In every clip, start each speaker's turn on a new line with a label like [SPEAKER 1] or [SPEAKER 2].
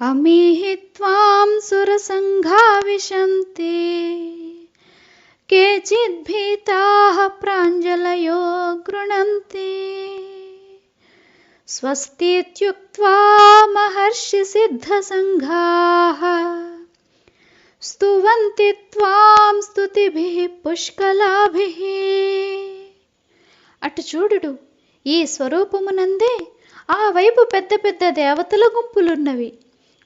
[SPEAKER 1] अमीहि त्वां सुरसङ्घा विशन्ति केचिद्भीताः प्राञ्जलयो गृह्णन्ति स्वस्तीत्युक्त्वा महर्षिसिद्धसङ्घाः స్తువంతి త్వాం స్తుతిభిః పుష్కలాభిః అటు చూడుడు ఈ స్వరూపమునందే ఆ వైపు పెద్ద పెద్ద దేవతల గుంపులున్నవి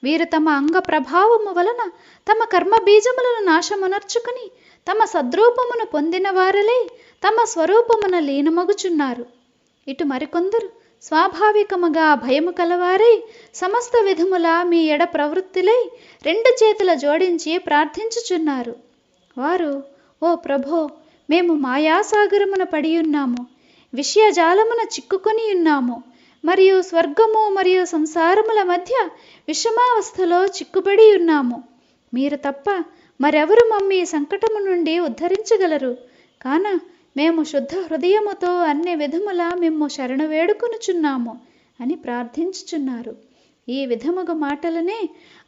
[SPEAKER 1] వీరు తమ అంగ ప్రభావము వలన తమ కర్మ బీజములను నాశమునర్చుకుని తమ సద్రూపమును పొందిన వారలై తమ స్వరూపమున లీనమగుచున్నారు. ఇటు మరికొందరు స్వాభావికముగా భయము కలవారై సమస్త విధముల మీ ఎడ ప్రవృత్తిలై రెండు చేతుల జోడించి ప్రార్థించుచున్నారు. వారు ఓ ప్రభో మేము మాయాసాగరమున పడియున్నాము విషయజాలమున చిక్కుకొని ఉన్నాము. మరియు స్వర్గము మరియు సంసారముల మధ్య విషమావస్థలో చిక్కుబడి ఉన్నాము. మీరు తప్ప మరెవరు మమ్మీ సంకటము నుండి ఉద్ధరించగలరు? కాన మేము శుద్ధ హృదయముతో అన్ని విధముల మేము శరణు వేడుకొనుచున్నాము అని ప్రార్థించుచున్నారు. ఈ విధముగా మాటలనే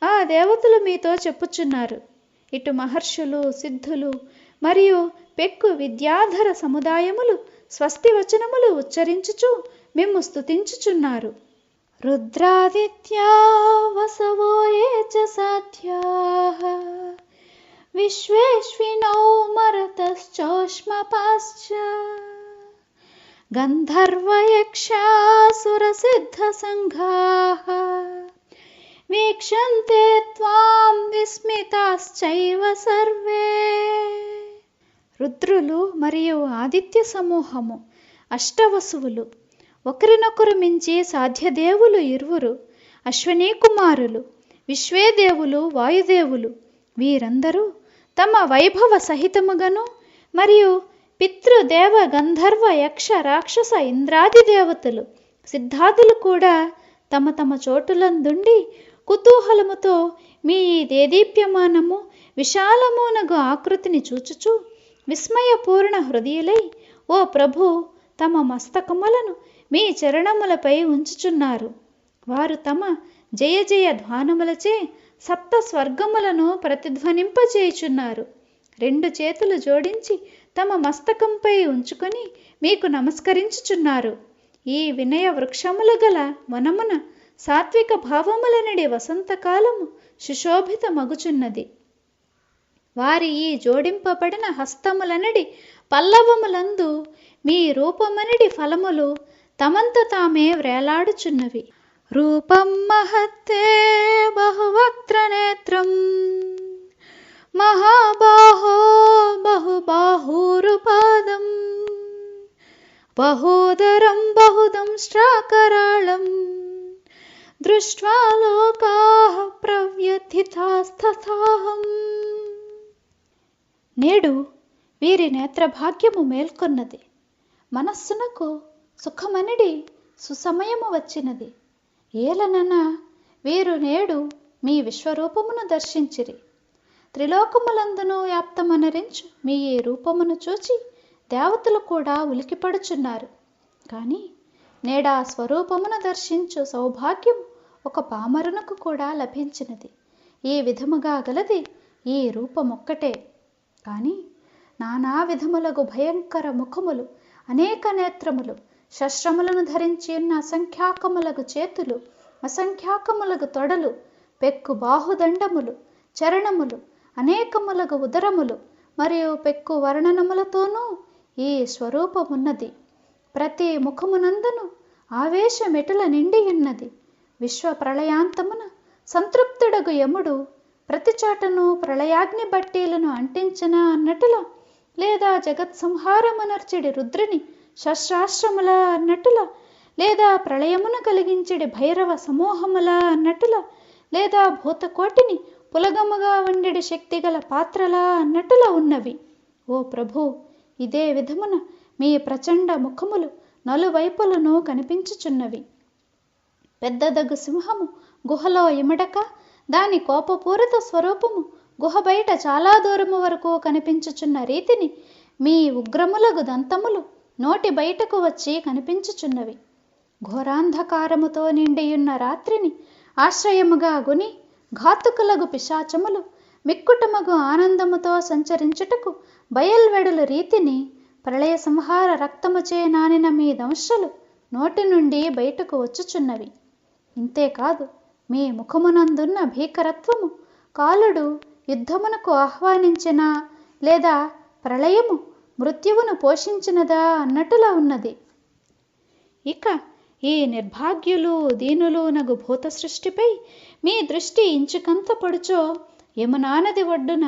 [SPEAKER 1] ఆ దేవతలు మీతో చెప్పుచున్నారు. ఇటు మహర్షులు సిద్ధులు మరియు పెక్కు విద్యాధర సముదాయములు స్వస్తి వచనములు ఉచ్చరించుచు మిమ్ము స్థుతించుచున్నారు రుద్రాదిత్యా వసవో ఏ చ సాధ్యాః. విశ్వేష్వినౌ మరుతశ్చోష్మపాశ్చ. గంధర్వయక్షాసురసిద్ధసङ्घाः వీక్షంతే త్వాం విస్మితాశ్చైవ సర్వే. రుద్రులు మరియు ఆదిత్య సమూహము అష్టవసువులు. ఒకరినొకరు మించి సాధ్యదేవులు ఇరువురు అశ్వనీ కుమారులు విశ్వేదేవులు వాయుదేవులు. వీరందరూ తమ వైభవ సహితముగను మరియు పితృదేవ గంధర్వ యక్ష రాక్షస ఇంద్రాది దేవతలు సిద్ధాదులు కూడా తమ తమ చోటులందుండి కుతూహలముతో మీ ఈ దేదీప్యమానము విశాలమునగు ఆకృతిని చూచుచు విస్మయపూర్ణ హృదయులై ఓ ప్రభు తమ మస్తకములను మీ చరణములపై ఉంచుచున్నారు. వారు తమ జయ జయ ధ్వానములచే సప్త స్వర్గములను ప్రతిధ్వనింపచేయుచున్నారు రెండు చేతులు జోడించి తమ మస్తకంపై ఉంచుకొని మీకు నమస్కరించుచున్నారు. ఈ వినయ వృక్షములు గల వనమున సాత్విక భావములనడి వసంతకాలము సుశోభిత మగుచున్నది వారి ఈ జోడింపబడిన హస్తములనడి పల్లవములందు మీ రూపమనడి ఫలములు తమంత తామే వ్రేలాడుచున్నవి. రూపం మహత్తే బహువక్త్రనేత్రం మహాబాహో బహుబాహూరుపాదం. బహోదరం శ్రాకరాళం. దృష్ట్వా లోకాః ప్రవ్యథితాస్తథాహం. నేడు వీరి నేత్రభాగ్యము మేల్కొన్నది. మనస్సునకు సుఖమనిడి సుసమయము వచ్చినది. ఏలనన వీరు నేడు మీ విశ్వరూపమును దర్శించిరి. త్రిలోకములందును వ్యాప్తమనరించు మీ ఈ రూపమును చూచి దేవతలు కూడా ఉలికిపడుచున్నారు. కానీ నేడా స్వరూపమును దర్శించు సౌభాగ్యం ఒక పామరునకు కూడా లభించినది. ఈ విధముగా గలది ఈ రూపమొక్కటే. కానీ నానా విధములగు భయంకర ముఖములు అనేక నేత్రములు శస్త్రములను ధరించి ఉన్న అసంఖ్యాకములగు చేతులు అసంఖ్యాకములగు తొడలు పెక్కు బాహుదండములు చరణములు అనేకములగు ఉదరములు మరియు పెక్కు వర్ణనములతోనూ ఈ స్వరూపమున్నది. ప్రతి ముఖమునందును ఆవేశమెటుల నిండి ఉన్నది. విశ్వ ప్రళయాంతమున సంతృప్తుడగు యముడు ప్రతి చోటను ప్రళయాగ్ని బట్టీలను అంటించిన అన్నట్టులా లేదా జగత్సంహారమునర్చడి రుద్రుని శస్త్రాశ్రముల అన్నట్టుల? లేదా ప్రళయమును కలిగించడి భైరవ సమూహముల అన్నట్టుల? లేదా భూతకోటిని పులగముగా వండెడి శక్తిగల పాత్రలా అన్నట్టుల ఉన్నవి? ఓ ప్రభు ఇదే విధమున మీ ప్రచండ ముఖములు నలువైపులను కనిపించుచున్నవి. పెద్దదగు సింహము గుహలో ఇమడక దాని కోపపూరిత స్వరూపము గుహ బయట చాలా దూరము వరకు కనిపించుచున్న రీతిని మీ ఉగ్రములగు దంతములు నోటి బయటకు వచ్చి కనిపించుచున్నవి. ఘోరాంధకారముతో నిండియున్న రాత్రిని ఆశ్రయముగా గుని ఘాతుకులగు పిశాచములు మిక్కుటమగు ఆనందముతో సంచరించుటకు బయల్వెడలు రీతిని ప్రళయ సంహార రక్తముచే నానిన మీ దంశలు నోటి నుండి బయటకు వచ్చుచున్నవి. ఇంతేకాదు మీ ముఖమునందున్న భీకరత్వము కాలుడు యుద్ధమునకు ఆహ్వానించిన లేదా ప్రళయము మృత్యువును పోషించినదా అన్నట్టులా ఉన్నది. ఇక ఈ నిర్భాగ్యులు దీనులు నగు భూత సృష్టిపై మీ దృష్టి ఇంచుకంత పడుచో యమునానది ఒడ్డున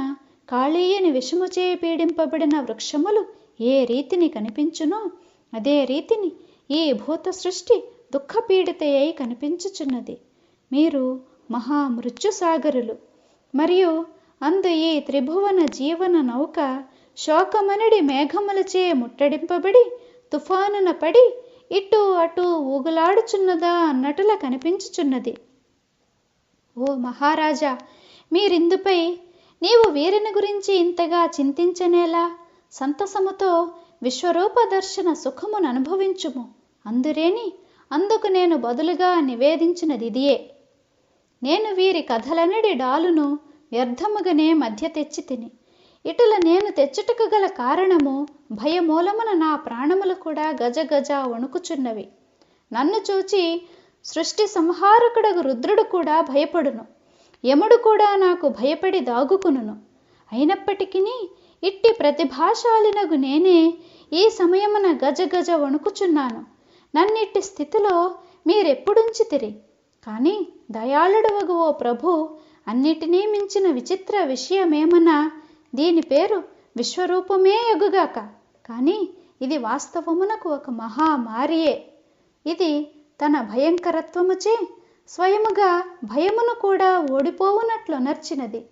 [SPEAKER 1] కాళీయని విషముచే పీడింపబడిన వృక్షములు ఏ రీతిని కనిపించునో అదే రీతిని ఈ భూత సృష్టి దుఃఖపీడిత అయి కనిపించుచున్నది. మీరు మహామృత్యుసాగరులు మరియు అందు ఈ త్రిభువన జీవన నౌక శోకమనడి మేఘములచే ముట్టడింపబడి తుఫానున పడి ఇటు అటు ఊగులాడుచున్నదా అన్నట్టులా కనిపించుచున్నది. ఓ మహారాజా మీరిందుపై నీవు వీరిని గురించి ఇంతగా చింతించనేలా? సంతసముతో విశ్వరూప దర్శన సుఖమును అనుభవించుము అందురేని అందుకు నేను బదులుగా నివేదించినది ఇదియే నేను వీరి కథలనడి డాలును వ్యర్థముగానే మధ్య తెచ్చి తిని ఇటుల నేను తెచ్చుటకు గల కారణము భయమూలమున నా ప్రాణములు కూడా గజ గజ వణుకుచున్నవి. నన్ను చూచి సృష్టి సంహారకుడగు రుద్రుడు కూడా భయపడును. యముడు కూడా నాకు భయపడి దాగుకును అయినప్పటికీ ఇట్టి ప్రతిభాశాలినగు నేనే ఈ సమయమున గజ గజ వణుకుచున్నాను. నన్నిట్టి స్థితిలో మీరెప్పుడుంచితిరి? కానీ దయాళుడవగు ఓ ప్రభు అన్నిటినీ మించిన విచిత్ర విషయమేమన్నా దీని పేరు విశ్వరూపమే ఎగుగాక. కానీ ఇది వాస్తవమునకు ఒక మహామారియే. ఇది తన భయంకరత్వముచే స్వయముగా భయమును కూడా ఓడిపోవునట్లు నర్చినది